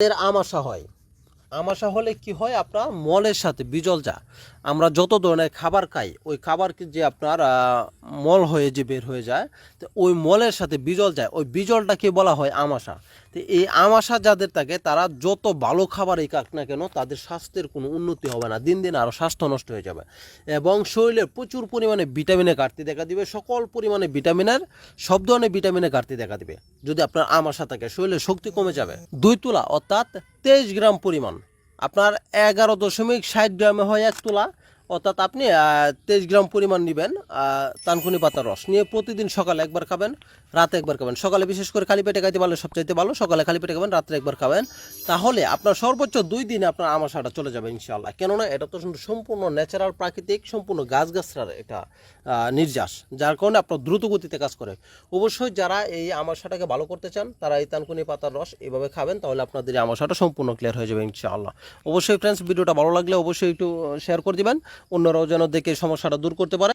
এর আমাশা হয়। আমাশা হলে কি হয়? আপনার মলের সাথে বিজল যা আমরা যত ধরনের খাবার খাই, ওই খাবারকে যে আপনার মল হয়ে যে বের হয়ে যায়, তো ওই মলের সাথে বিজল যায়। ওই বিজলটাকে বলা হয় আমাশা। তো এই আমাশা যাদের থাকে, তারা যত ভালো খাবারই খাক না কেন, তাদের স্বাস্থ্যের কোনো উন্নতি হবে না। দিন দিন আরও স্বাস্থ্য নষ্ট হয়ে যাবে। এবং শরীরে প্রচুর পরিমাণে ভিটামিনের ঘাটতি দেখা দিবে। সকল পরিমাণে ভিটামিনের, সব ধরনের ভিটামিনের ঘাটতি দেখা দিবে। যদি আপনার আমাশা থাকে, শরীরে শক্তি কমে যাবে। দুই তুলা, অর্থাৎ তেইশ গ্রাম পরিমাণ। আপনার এগারো দশমিক ষাট গ্রামে হয় এক তুলা অর্থাৎ আপনি তেইশ গ্রাম পরিমাণ নেবেন তানকুনি পাতার রস। নিয়ে প্রতিদিন সকালে একবার খাবেন, রাতে একবার খাবেন। সকালে বিশেষ করে খালি পেটে খাইতে পারলে সবচাইতে ভালো, সকালে খালি পেটে খাবেন, রাত্রে একবার খাবেন। তাহলে আপনার সর্বোচ্চ দুই দিনে আপনার আমাশাটা চলে যাবে ইনশাআল্লাহ। কেননা এটা তো সম্পূর্ণ ন্যাচারাল প্রাকৃতিক, সম্পূর্ণ গাছগাছরার এটা নির্যাস, যার কারণে আপনার দ্রুত গতিতে কাজ করে। অবশ্যই যারা এই আমাশাটাকে ভালো করতে চান, তারা এই তানকুনি পাতার রস এভাবে খাবেন, তাহলে আপনাদের এই আমাশাটা সম্পূর্ণ ক্লিয়ার হয়ে যাবে ইনশাআল্লাহ। অবশ্যই ফ্রেন্ডস ভিডিওটা ভালো লাগলে অবশ্যই একটু শেয়ার করে দিবেন। অন্যরাও যেন দেখে সমস্যাটা দূর করতে পারে।